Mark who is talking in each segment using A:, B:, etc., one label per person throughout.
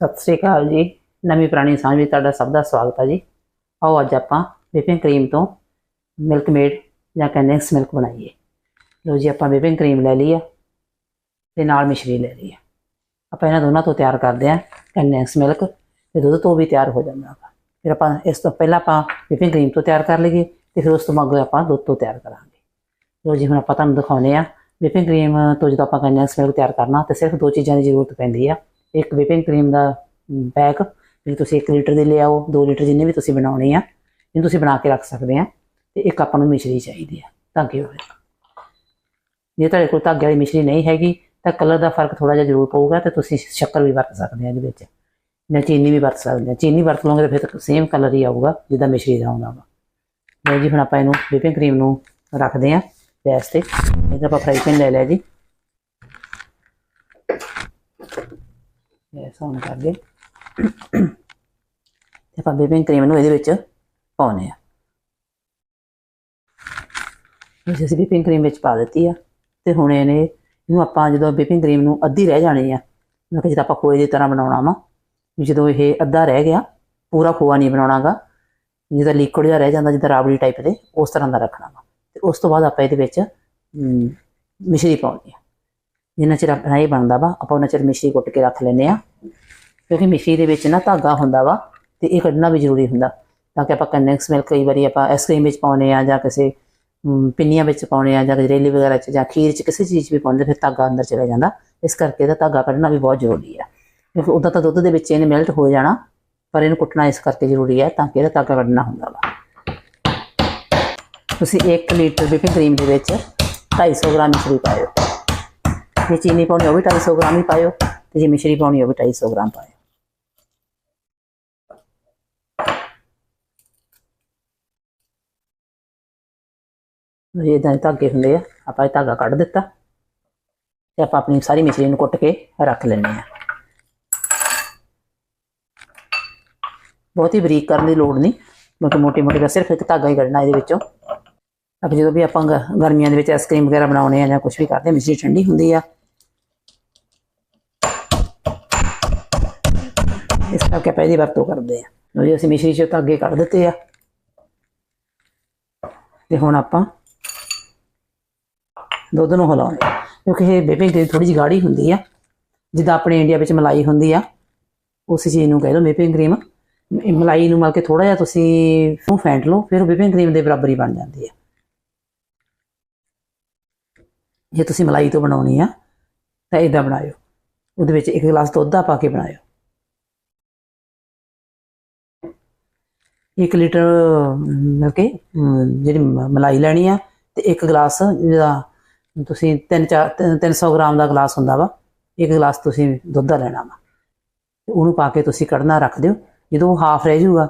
A: ਸਤਿ ਸ੍ਰੀ ਅਕਾਲ ਜੀ। ਨਵੀਂ ਪੁਰਾਣੀ ਸਾਂਝ ਵਿੱਚ ਤੁਹਾਡਾ ਸਭ ਦਾ ਸਵਾਗਤ ਹੈ ਜੀ। ਆਓ ਅੱਜ ਆਪਾਂ ਵਿਪਿੰਗ ਕਰੀਮ ਤੋਂ ਮਿਲਕ ਮੇਡ ਜਾਂ ਕੰਡੈਂਸ ਮਿਲਕ ਬਣਾਈਏ। ਲੋ ਜੀ, ਆਪਾਂ ਵਿਪਿੰਗ ਕਰੀਮ ਲੈ ਲਈ ਆ ਤੇ ਨਾਲ ਮਿਸ਼ਰੀ ਲੈ ਲਈ ਆ। ਆਪਾਂ ਇਹਨਾਂ ਦੋਨਾਂ ਤੋਂ ਤਿਆਰ ਕਰਦੇ ਆ ਕੰਡੈਂਸ ਮਿਲਕ ਤੇ ਦੁੱਧ ਤੋਂ ਵੀ ਤਿਆਰ ਹੋ ਜਾਂਦਾ ਵਾ ਫਿਰ ਆਪਾਂ ਇਸ ਤੋਂ ਪਹਿਲਾਂ ਆਪਾਂ ਵਿਪਿੰਗ ਕਰੀਮ ਤੋਂ ਤਿਆਰ ਕਰ ਲਈਏ ਤੇ ਫਿਰ ਉਸ ਤੋਂ ਬਾਅਦ ਆਪਾਂ ਦੁੱਧ ਤੋਂ ਤਿਆਰ ਕਰਾਂਗੇ। ਲੋ ਜੀ, ਹੁਣ ਆਪਾਂ ਤੁਹਾਨੂੰ ਦਿਖਾਉਨੇ ਆ ਵਿਪਿੰਗ ਕਰੀਮ ਤੋਂ ਜਦੋਂ ਆਪਾਂ ਕੰਡੈਂਸ ਮਿਲਕ ਤਿਆਰ ਕਰਨਾ ਤੇ ਸਿਰਫ ਦੋ ਚੀਜ਼ਾਂ ਦੀ ਜ਼ਰੂਰਤ ਪੈਂਦੀ ਆ। ਇੱਕ ਵਿਪਿੰਗ ਕਰੀਮ ਦਾ ਬੈਗ ਜੇ ਤੁਸੀਂ 1 ਲੀਟਰ ਦੇ ਲਿਆਓ 2 ਲੀਟਰ ਜਿੰਨੇ ਵੀ ਤੁਸੀਂ ਬਣਾਉਣੇ ਆ, ਇਹਨੂੰ ਤੁਸੀਂ ਬਣਾ ਕੇ ਰੱਖ ਸਕਦੇ ਆ, ਤੇ ਇੱਕ ਆਪਾਂ ਨੂੰ ਮਿਸ਼ਰੀ ਚਾਹੀਦੀ ਆ, ਧਾਗੇ ਹੋਵੇ ਜੇ ਤੁਹਾਡੇ ਕੋਲ ਧਾਗੇ ਵਾਲੀ ਮਿਸ਼ਰੀ ਨਹੀਂ ਹੈਗੀ, ਤਾਂ ਕਲਰ ਦਾ ਫ਼ਰਕ ਥੋੜਾ ਜਿਹਾ ਜ਼ਰੂਰ ਪਊਗਾ, ਤੇ ਤੁਸੀਂ ਸ਼ੱਕਰ ਵੀ ਵਰਤ ਸਕਦੇ ਆ ਇਹਦੇ ਵਿੱਚ। ਜਾਂ ਚੀਨੀ ਵੀ ਵਰਤ ਸਕਦੇ ਆ। ਚੀਨੀ ਵਰਤ ਲਓਗੇ ਤਾਂ ਫਿਰ ਸੇਮ ਕਲਰ ਹੀ ਆਊਗਾ, ਜਿੱਦਾਂ ਮਿਸ਼ਰੀ ਦਾ ਆਉਂਦਾ ਵਾ। ਲਓ ਜੀ, ਹੁਣ ਆਪਾਂ ਇਹਨੂੰ ਵਿਪਿੰਗ ਕਰੀਮ ਨੂੰ ਰੱਖਦੇ ਆ ਗੈਸ ਤੇ। ਇਹਦਾ ਆਪਾਂ ਫਰਾਈ ਪੈਨ ਲੈ ਲਿਆ ਜੀ। ਗੈਸ ਔਨ ਕਰ ਦੇ ਤੇ ਆਪਾਂ ਬੇਬਿੰਗ ਕਰੀਮ ਨੂੰ ਇਹਦੇ ਵਿੱਚ ਪਾਉਣੇ ਆ। ਇਹ ਅਸੀਂ ਬੇਬਿੰਗ ਕਰੀਮ ਵਿੱਚ ਪਾ ਦਿੱਤੀ ਆ। ਤੇ ਹੁਣ ਇਹਨੇ, ਇਹਨੂੰ ਆਪਾਂ ਜਦੋਂ ਬੇਬਿੰਗ ਕਰੀਮ ਨੂੰ ਅੱਧੀ ਰਹਿ ਜਾਣੀ ਆ, ਮੈਂ ਕਿਹਾ ਜਦੋਂ ਆਪਾਂ ਖੋਏ ਦੀ ਤਰ੍ਹਾਂ ਬਣਾਉਣਾ ਵਾ, ਵੀ ਜਦੋਂ ਇਹ ਅੱਧਾ ਰਹਿ ਗਿਆ, ਪੂਰਾ ਖੋਆ ਨਹੀਂ ਬਣਾਉਣਾਗਾ, ਜਿਹਦਾ ਲਿਕੁਇਡ ਜਿਹਾ ਰਹਿ ਜਾਂਦਾ ਜਿੱਦਾਂ ਰਾਬੜੀ ਟਾਈਪ ਦੇ ਉਸ ਤਰ੍ਹਾਂ ਦਾ ਰੱਖਣਾ ਵਾ। ਤੇ ਉਸ ਤੋਂ ਬਾਅਦ ਆਪਾਂ ਇਹਦੇ ਵਿੱਚ ਮਿਸ਼ਰੀ ਪਾਉਣੀ ਆ। ਜਿੰਨਾ ਚਿਰ ਆਪਣਾ ਇਹ ਬਣਦਾ ਵਾ, ਆਪਾਂ ਉਹਨਾਂ ਚਿਰ ਮਿਸ਼ਰੀ ਕੁੱਟ ਕੇ ਰੱਖ ਲੈਨੇ ਆ। ਕਿਉਂਕਿ ਮਿਸ਼ਰੀ ਦੇ ਵਿੱਚ ਨਾ ਧਾਗਾ ਹੁੰਦਾ ਵਾ ਤੇ ਇਹ ਕੱਢਣਾ ਵੀ ਜ਼ਰੂਰੀ ਹੁੰਦਾ, ਤਾਂ ਕਿ ਆਪਾਂ ਕੰਡੈਂਸ ਮਿਲਕ ਕਈ ਵਾਰੀ ਆਪਾਂ ਆਈਸਕ੍ਰੀਮ ਵਿੱਚ ਪਾਉਨੇ ਆ ਜਾਂ ਕਿਸੇ ਪਿੰਨੀਆਂ ਵਿੱਚ ਪਾਉਨੇ ਆ ਜਾਂ ਗਜਰੇਲੀ ਵਗੈਰਾ ਚ ਜਾਂ ਖੀਰ ਚ ਕਿਸੇ ਚੀਜ਼ 'ਚ ਵੀ ਪਾਉਂਦੇ, ਫਿਰ ਧਾਗਾ ਅੰਦਰ ਚਲਾ ਜਾਂਦਾ। ਇਸ ਕਰਕੇ ਇਹਦਾ ਧਾਗਾ ਕੱਢਣਾ ਵੀ ਬਹੁਤ ਜ਼ਰੂਰੀ ਆ। ਕਿਉਂਕਿ ਉਦਾਂ ਤਾਂ ਦੁੱਧ ਦੇ ਵਿੱਚ ਇਹਨੇ ਮੈਲਟ ਹੋ ਜਾਣਾ, ਪਰ ਇਹਨੂੰ ਕੁੱਟਣਾ ਇਸ ਕਰਕੇ ਜ਼ਰੂਰੀ ਹੈ ਤਾਂ ਕਿ ਇਹਦਾ ਧਾਗਾ ਕੱਢਣਾ ਹੁੰਦਾ ਵਾ। ਤੁਸੀਂ 1 ਲੀਟਰ ਵਿਪਿੰਗ ਕਰੀਮ ਦੇ ਵਿੱਚ 250 ਗ੍ਰਾਮ ਮਿਸ਼ਰੀ ਪਾਇਓ। ਜੇ ਚੀਨੀ ਪਾਉਣੀ ਉਹ ਵੀ 250 ਗ੍ਰਾਮ ਹੀ ਪਾਇਓ ਤੇ ਜੇ ਮਿਸ਼ਰੀ ਪਾਉਣੀ ਉਹ ਵੀ 250 ਗ੍ਰਾਮ ਪਾਇਓ। ਇਹ ਇਦਾਂ ਦੇ ਧਾਗੇ ਹੁੰਦੇ ਆ, ਆਪਾਂ ਇਹ ਧਾਗਾ ਕੱਢ ਦਿੱਤਾ ਤੇ ਆਪਾਂ ਆਪਣੀ ਸਾਰੀ ਮਿਸ਼ਰੀ ਨੂੰ ਕੁੱਟ ਕੇ ਰੱਖ ਲੈਂਦੇ ਆ ਬਹੁਤ ਹੀ ਬਰੀਕ ਕਰਨ ਦੀ ਲੋੜ ਨਹੀਂ ਮਤਲਬ ਮੋਟੀ ਮੋਟੀ ਦਾ ਸਿਰਫ ਇੱਕ ਧਾਗਾ ਹੀ ਕੱਢਣਾ ਇਹਦੇ ਵਿੱਚੋਂ। ਆਪਾਂ ਜਦੋਂ ਵੀ ਆਪਾਂ ਗ- ਗਰਮੀਆਂ ਦੇ ਵਿੱਚ ਆਈਸਕ੍ਰੀਮ ਵਗੈਰਾ ਬਣਾਉਣੇ ਆ ਜਾਂ ਕੁਝ ਵੀ ਕਰਦੇ ਆ ਮਿਸ਼ਰੀ ਠੰਡੀ ਹੁੰਦੀ ਆ ਇਸ ਕਰਕੇ ਆਪਾਂ ਇਹਦੀ ਵਰਤੋਂ ਕਰਦੇ ਆ। ਲਓ ਜੀ, ਅਸੀਂ ਮਿਸ਼ਰੀ ਚੋਂ ਅੱਗੇ ਕੱਢ ਦਿੱਤੇ ਆ। ਤੇ ਹੁਣ ਆਪਾਂ ਦੁੱਧ ਨੂੰ ਹਿਲਾਉਣਾ ਕਿਉਂਕਿ ਇਹ ਬੇਬੀ ਦੀ ਥੋੜੀ ਜਿਹੀ ਗਾੜੀ ਹੁੰਦੀ ਆ। ਜਿੱਦਾਂ ਆਪਣੇ ਇੰਡੀਆ ਵਿੱਚ ਮਲਾਈ ਹੁੰਦੀ ਆ, ਉਸੇ ਚੀਜ਼ ਨੂੰ ਕਹਿ ਲਓ ਵਿਪਿੰਗ ਕਰੀਮ। ਮਲਾਈ ਨੂੰ ਮਲ ਕੇ ਥੋੜਾ ਜਿਹਾ ਤੁਸੀਂ ਨੂੰ ਫੈਂਟ ਲਓ, ਫਿਰ ਵਿਪਿੰਗ ਕਰੀਮ ਦੇ ਬਰਾਬਰ ਹੀ ਬਣ ਜਾਂਦੀ ਆ। ਜੇ ਤੁਸੀਂ ਮਲਾਈ ਤੋਂ ਬਣਾਉਣੀ ਆ, ਤਾਂ ਇਦਾਂ ਬਣਾਇਓ। ਉਹਦੇ ਵਿੱਚ ਇੱਕ ਗਲਾਸ ਦੁੱਧ ਦਾ ਪਾ ਕੇ ਬਣਾਇਓ। 1 ਲੀਟਰ ਮਤਲਬ ਕਿ ਜਿਹੜੀ ਮ- ਮਲਾਈ ਲੈਣੀ ਆ ਤੇ ਇੱਕ ਗਲਾਸ ਜਿਹੜਾ ਤੁਸੀਂ 3 4 300 ਗ੍ਰਾਮ ਦਾ ਗਲਾਸ ਹੁੰਦਾ ਵਾ, ਇੱਕ ਗਲਾਸ ਤੁਸੀਂ ਦੁੱਧ ਦਾ ਲੈਣਾ ਵਾ। ਉਹਨੂੰ ਪਾ ਕੇ ਤੁਸੀਂ ਕੱਢਣਾ ਰੱਖ ਦਿਓ। ਜਦੋਂ ਉਹ ਹਾਫ ਰਹਿ ਜਾਊਗਾ,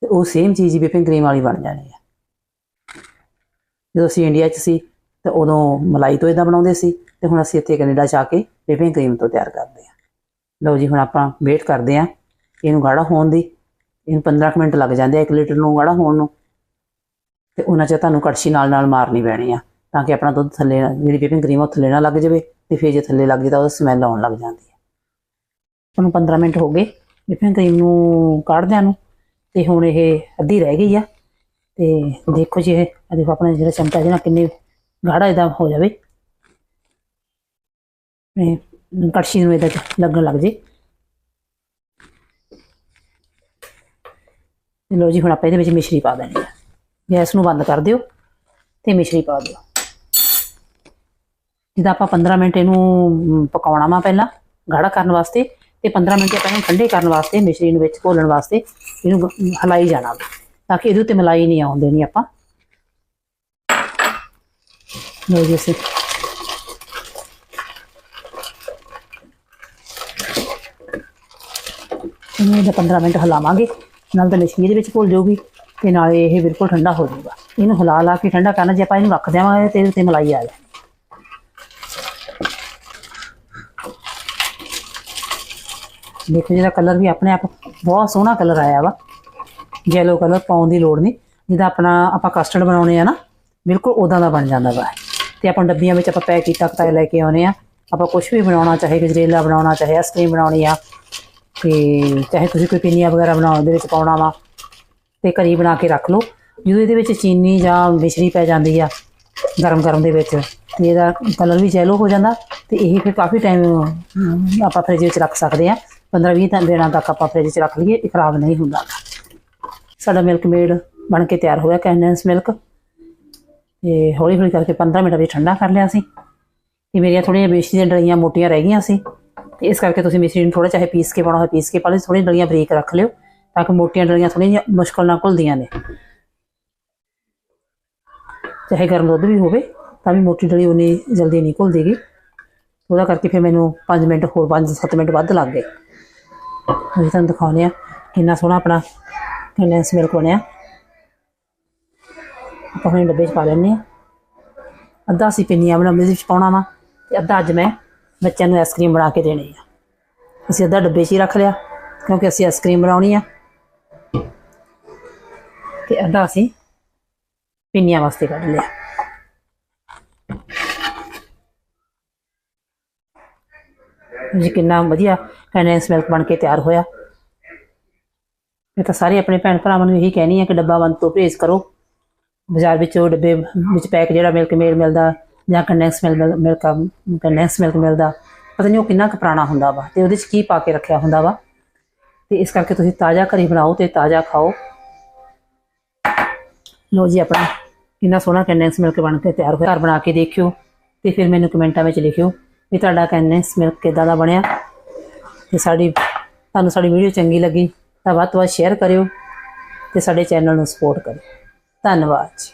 A: ਤੇ ਉਹ ਸੇਮ ਚੀਜ਼ ਵਿਪਿੰਗ ਕਰੀਮ ਵਾਲੀ ਬਣ ਜਾਣੀ ਹੈ ਜਦੋਂ ਅਸੀਂ ਇੰਡੀਆ 'ਚ ਸੀ, ਤਾਂ ਉਦੋਂ ਮਲਾਈ ਤੋਂ ਇਦਾਂ ਬਣਾਉਂਦੇ ਸੀ, ਤੇ ਹੁਣ ਅਸੀਂ ਇੱਥੇ ਕੈਨੇਡਾ 'ਚ ਆ ਕੇ ਵਿਪਿੰਗ ਕਰੀਮ ਤੋਂ ਤਿਆਰ ਕਰਦੇ ਹਾਂ ਲਓ ਜੀ, ਹੁਣ ਆਪਾਂ ਵੇਟ ਕਰਦੇ ਹਾਂ ਇਹਨੂੰ ਗਾੜਾ ਹੋਣ ਦੀ। ਇਹਨੂੰ 15 ਕੁ ਮਿੰਟ ਲੱਗ ਜਾਂਦੇ ਆ 1 ਲੀਟਰ ਨੂੰ ਗਾੜਾ ਹੋਣ ਨੂੰ। ਤੇ ਉਹਨਾਂ 'ਚ ਤੁਹਾਨੂੰ ਕੜਛੀ ਨਾਲ ਨਾਲ ਮਾਰਨੀ ਪੈਣੀ ਆ, ਤਾਂ ਕਿ ਆਪਣਾ ਦੁੱਧ ਥੱਲੇ ਜਿਹੜੀ ਵਿਪਿੰਗ ਕਰੀਮ ਆ ਉਹ ਥੱਲੇ ਨਾ ਲੱਗ ਜਾਵੇ ਤੇ ਫਿਰ ਜੇ ਥੱਲੇ ਲੱਗ ਜੇ ਤਾਂ ਉਹਦਾ ਸਮੈਲ ਆਉਣ ਲੱਗ ਜਾਂਦੀ ਹੈ ਉਹਨੂੰ 15 ਮਿੰਟ ਹੋ ਗਏ ਵਿਪਿੰਗ ਕਰੀਮ ਨੂੰ ਕੱਢਦਿਆਂ ਨੂੰ, ਤੇ ਹੁਣ ਇਹ ਅੱਧੀ ਰਹਿ ਗਈ ਆ। ਤੇ ਦੇਖੋ ਜੀ ਇਹ, ਆਹ ਦੇਖੋ ਆਪਣਾ ਜਿਹੜਾ ਚਮਚਾ ਜਿਹਨਾਂ ਕਿੰਨੇ ਗਾੜਾ ਇਹਦਾ ਹੋ ਜਾਵੇ। ਇਹ ਕੜਛੀ ਨੂੰ ਇਹਦਾ ਲੱਗਣ ਲੱਗ ਜੇ। ਲਓ ਜੀ ਹੁਣ ਆਪਾਂ ਇਹਦੇ ਵਿੱਚ ਮਿਸ਼ਰੀ ਪਾ ਦੇਣੀ ਹੈ। ਗੈਸ ਨੂੰ ਬੰਦ ਕਰ ਦਿਓ ਤੇ ਮਿਸ਼ਰੀ ਪਾ ਦਿਓ। ਜਿੱਦਾਂ ਆਪਾਂ 15 ਮਿੰਟ ਇਹਨੂੰ ਪਕਾਉਣਾ ਵਾ ਪਹਿਲਾਂ ਗਾੜਾ ਕਰਨ ਵਾਸਤੇ ਤੇ 15 ਮਿੰਟ ਆਪਾਂ ਇਹਨੂੰ ਠੰਡੇ ਕਰਨ ਵਾਸਤੇ ਮਿਸ਼ਰੀ ਨੂੰ ਵਿੱਚ ਘੋਲਣ ਵਾਸਤੇ ਇਹਨੂੰ ਗ- ਹਲਾਈ ਜਾਣਾ ਵਾ, ਤਾਂ ਕਿ ਇਹਦੇ ਉੱਤੇ ਮਲਾਈ ਨਹੀਂ ਆਉਣ ਦੇਣੀ ਆਪਾਂ। ਲਓ ਜੀ ਅਸੀਂ ਇਹਨੂੰ ਇਹਦਾ 15 ਮਿੰਟ ਹਿਲਾਵਾਂਗੇ। ਨਾਲ ਤਾਂ ਮਿਸ਼ਰੀ ਦੇ ਵਿੱਚ ਘੁਲ ਜਾਊਗੀ ਤੇ ਨਾਲੇ ਇਹ ਬਿਲਕੁਲ ਠੰਡਾ ਹੋ ਜਾਊਗਾ। ਇਹਨੂੰ ਹਿਲਾ ਲਾ ਕੇ ਠੰਡਾ ਕਰਨਾ, ਜੇ ਆਪਾਂ ਇਹਨੂੰ ਰੱਖ ਦੇਵਾਂਗੇ ਤੇ ਇਹਦੇ 'ਤੇ ਮਲਾਈ ਆ ਜਾਏ। ਦੇਖੋ ਜਿਹਦਾ ਕਲਰ ਵੀ ਆਪਣੇ ਆਪ, ਬਹੁਤ ਸੋਹਣਾ ਕਲਰ ਆਇਆ ਵਾ। ਯੈਲੋ ਕਲਰ ਪਾਉਣ ਦੀ ਲੋੜ ਨਹੀਂ। ਜਿਹਦਾ ਆਪਣਾ, ਆਪਾਂ ਕਸਟਰਡ ਬਣਾਉਣੇ ਆ ਨਾ, ਬਿਲਕੁਲ ਉਦਾਂ ਦਾ ਬਣ ਜਾਂਦਾ ਵਾ। ਤੇ ਆਪਾਂ ਡੱਬੀਆਂ ਵਿੱਚ ਆਪਾਂ ਪੈਕ ਕੀਤਾ ਕਤਾ ਲੈ ਕੇ ਆਉਨੇ ਆ। ਆਪਾਂ ਕੁਝ ਵੀ ਬਣਾਉਣਾ ਚਾਹੇ ਗਜਰੇਲਾ ਬਣਾਉਣਾ ਚਾਹੇ ਆਈਸਕ੍ਰੀਮ ਬਣਾਉਣੀ ਆ ਤੇ ਚਾਹੇ ਤੁਸੀਂ ਕੋਈ ਪਿੰਨੀਆਂ ਵਗੈਰਾ ਬਣਾਉਣ ਦੇ ਵਿੱਚ ਪਾਉਣਾ ਵਾ, ਤੇ ਘਰੀ ਬਣਾ ਕੇ ਰੱਖ ਲਓ। ਜਦੋਂ ਇਹਦੇ ਵਿੱਚ ਚੀਨੀ ਜਾਂ ਮਿਸ਼ਰੀ ਪੈ ਜਾਂਦੀ ਆ, ਗਰਮ ਗਰਮ ਦੇ ਵਿੱਚ, ਤੇ ਇਹਦਾ ਕਲਰ ਵੀ ਜੈਲੋ ਹੋ ਜਾਂਦਾ, ਤੇ ਇਹ ਫਿਰ ਕਾਫੀ ਟਾਈਮ ਆਪਾਂ ਫ੍ਰਿਜ ਵਿੱਚ ਰੱਖ ਸਕਦੇ ਆ। 15-20 ਦਿਨਾਂ ਤੱਕ ਆਪਾਂ ਫ੍ਰਿਜ 'ਚ ਰੱਖ ਲਈਏ, ਇਹ ਖਰਾਬ ਨਹੀਂ ਹੁੰਦਾ। ਸਾਡਾ ਮਿਲਕ ਮੇਡ ਬਣ ਕੇ ਤਿਆਰ ਹੋਇਆ ਕੈਂਡੈਂਸ ਮਿਲਕ ਤੇ ਹੌਲੀ ਹੌਲੀ ਕਰਕੇ 15 ਮਿੰਟ ਵਿੱਚ ਠੰਡਾ ਕਰ ਲਿਆ ਸੀ। ਤੇ ਮੇਰੀਆਂ ਥੋੜ੍ਹੀਆਂ ਮਿਸ਼ਰੀ ਦੀਆਂ ਡਲੀਆਂ ਮੋਟੀਆਂ ਰਹਿ ਗਈਆਂ ਸੀ। ਤੇ ਇਸ ਕਰਕੇ ਤੁਸੀਂ ਮਿਸ਼ਰੀ ਨੂੰ ਥੋੜਾ ਚਾਹੇ ਪੀਸ ਕੇ ਪਾਉਣਾ ਹੋਵੇ ਪੀਸ ਕੇ ਪਾ ਲਓ ਥੋੜ੍ਹੀਆਂ ਡਲੀਆਂ ਬਰੀਕ ਰੱਖ ਲਿਓ ਤਾਂ ਕਿ ਮੋਟੀਆਂ ਡਲੀਆਂ ਥੋੜ੍ਹੀਆਂ ਜਿਹੀਆਂ ਮੁਸ਼ਕਲ ਨਾਲ ਘੁਲਦੀਆਂ ਨੇ। ਚਾਹੇ ਗਰਮ ਦੁੱਧ ਵੀ ਹੋਵੇ ਤਾਂ ਵੀ ਮੋਟੀ ਡਲੀ ਉਨੀ ਜਲਦੀ ਨਹੀਂ ਘੁਲਦੀਗੀ ਉਹਦਾ ਕਰਕੇ ਫਿਰ ਮੈਨੂੰ 5 ਮਿੰਟ ਹੋਰ 5-7 ਮਿੰਟ ਵੱਧ ਲੱਗ ਗਏ। ਅਸੀਂ ਤੁਹਾਨੂੰ ਦਿਖਾਉਂਦੇ ਆ ਕਿੰਨਾ ਸੋਹਣਾ ਆਪਣਾ ਕੰਡੈਂਸ ਮਿਲਕ ਬਣਿਆ। ਆਪਾਂ ਹੁਣ ਡੱਬੇ 'ਚ ਪਾ ਲੈਂਦੇ ਆ ਅੱਧਾ ਅਸੀਂ ਪਿੰਨੀਆਂ ਬਣਾਉਂਦੇ ਵਿੱਚ ਪਾਉਣਾ ਵਾ ਤੇ ਅੱਧਾ ਅੱਜ ਮੈਂ ਬੱਚਿਆਂ ਨੂੰ ਆਈਸਕ੍ਰੀਮ ਬਣਾ ਕੇ ਦੇਣੀ ਆ। ਅਸੀਂ ਅੱਧਾ ਡੱਬੇ 'ਚ ਹੀ ਰੱਖ ਲਿਆ, ਕਿਉਂਕਿ ਅਸੀਂ ਆਈਸਕ੍ਰੀਮ ਬਣਾਉਣੀ ਆ। ਤੇ ਅੱਧਾ ਅਸੀਂ ਪਿੰਨੀਆਂ ਵਾਸਤੇ ਕੱਢ ਲਿਆ। ਜੀ, ਕਿੰਨਾ ਵਧੀਆ ਕੰਡੈਂਸ ਮਿਲਕ ਬਣ ਕੇ ਤਿਆਰ ਹੋਇਆ। ਮੈਂ ਤਾਂ ਸਾਰੇ ਆਪਣੇ ਭੈਣ ਭਰਾਵਾਂ ਨੂੰ ਇਹੀ ਕਹਿਣੀ ਆ ਕਿ ਡੱਬਾ ਬੰਦ ਤੋਂ ਪਰਹੇਜ਼ ਕਰੋ। ਬਾਜ਼ਾਰ ਵਿੱਚ ਉਹ ਡੱਬੇ ਵਿੱਚ ਪੈਕ ਜਿਹੜਾ ਮਿਲਕ ਮੇਡ ਮਿਲਦਾ ਜਾਂ condense milk milk condense milk ਮਿਲਦਾ, ਪਤਾ ਨਹੀਂ ਉਹ ਕਿੰਨਾ ਕੁ ਪੁਰਾਣਾ ਹੁੰਦਾ ਵਾ ਤੇ ਉਹਦੇ 'ਚ ਕੀ ਪਾ ਕੇ ਰੱਖਿਆ ਹੁੰਦਾ ਵਾ। ਤੇ ਇਸ ਕਰਕੇ ਤੁਸੀਂ ਤਾਜ਼ਾ ਘਰੇ ਬਣਾਓ ਤੇ ਤਾਜ਼ਾ ਖਾਓ। ਲੋ ਜੀ ਆਪਣਾ, ਕਿੰਨਾ ਸੋਹਣਾ ਕੰਡੈਂਸ ਮਿਲਕ ਬਣ ਕੇ ਤਿਆਰ ਹੋਇਆ। ਘਰ ਬਣਾ ਕੇ ਦੇਖਿਓ ਤੇ ਫਿਰ ਮੈਨੂੰ ਕਮੈਂਟਾਂ ਵਿੱਚ ਲਿਖਿਓ ਵੀ ਤੁਹਾਡਾ ਕੰਡੈਂਸ ਮਿਲਕ ਕਿੱਦਾਂ ਦਾ ਬਣਿਆ। ਤੇ ਸਾਡੀ, ਤੁਹਾਨੂੰ ਸਾਡੀ ਵੀਡੀਓ ਚੰਗੀ ਲੱਗੀ ਤਾਂ ਵੱਧ ਤੋਂ ਵੱਧ ਸ਼ੇਅਰ ਕਰਿਓ ਤੇ ਸਾਡੇ ਚੈਨਲ ਨੂੰ ਸਪੋਰਟ ਕਰਿਓ। ਧੰਨਵਾਦ ਜੀ।